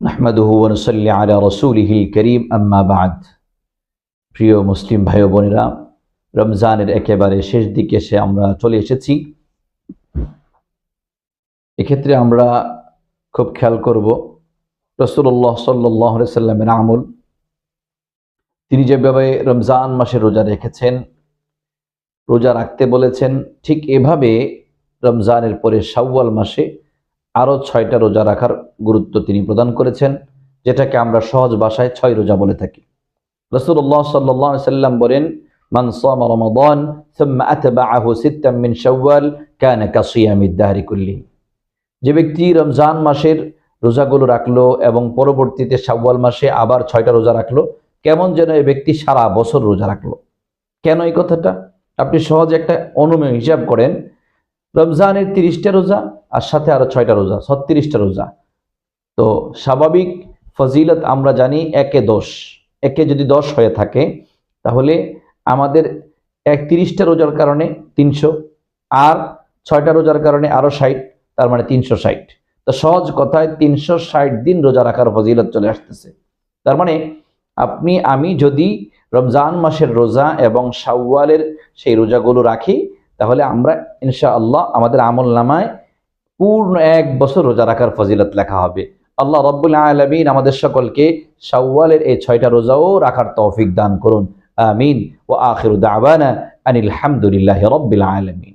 নাহমাদুহু ওয়ানুসাল্লি আলা রসুলিহিল করিম আম্মা বাদ প্রিয় মুসলিম ভাই বোনেরা রমজানের একেবারে শেষ দিকে এসে আমরা চলে এসেছি। এক্ষেত্রে আমরা খুব খেয়াল করব রসুল্লাহ সাল্লাহ সাল্লামের আমল। তিনি যেভাবে রমজান মাসে রোজা রেখেছেন, রোজা রাখতে বলেছেন, ঠিক এভাবে রমজানের পরে শাওয়াল মাসে আরও ছয়টা রোজা রাখার গুরুত্ব তিনি প্রদান করেছেন, যেটাকে আমরা সহজ ভাষায় ছয় রোজা বলে থাকি। রসুল্লাহ সাল্লি সাল্লাম বলেন যে ব্যক্তি রমজান মাসের রোজাগুলো রাখল এবং পরবর্তীতে শাওয়াল মাসে আবার ছয়টা রোজা রাখল, কেমন যেন এই ব্যক্তি সারা বছর রোজা রাখল। কেন এই কথাটা? আপনি সহজে একটা অনুমেয় হিসাব করেন রমজানের তিরিশটা রোজা আর সাথে আরও ছয়টা রোজা, ছত্রিশটা রোজা। তো স্বাভাবিক ফজিলত আমরা জানি একে দশ। একে যদি দশ হয়ে থাকে, তাহলে আমাদের একত্রিশটা রোজার কারণে তিনশো আর ছয়টা রোজার কারণে আরও ষাট, তার মানে তিনশো ষাট। তো সহজ কথায় তিনশো ষাট দিন রোজা রাখার ফজিলত চলে আসতেছে। তার মানে আপনি, আমি যদি রমজান মাসের রোজা এবং শাওয়ালের সেই রোজাগুলো রাখি তাহলে আমরা ইনশা আল্লাহ আমাদের আমল নামায় পূর্ণ এক বছর রোজা রাখার ফজিলত লেখা হবে। আল্লাহ রব্বুল আলমিন আমাদের সকলকে সওয়ালের এই ছয়টা রোজাও রাখার তৌফিক দান করুন। আমিন। ও আখির দাওয়ানা আনিল হামদুলিল্লাহ রব্বিল আলমিন।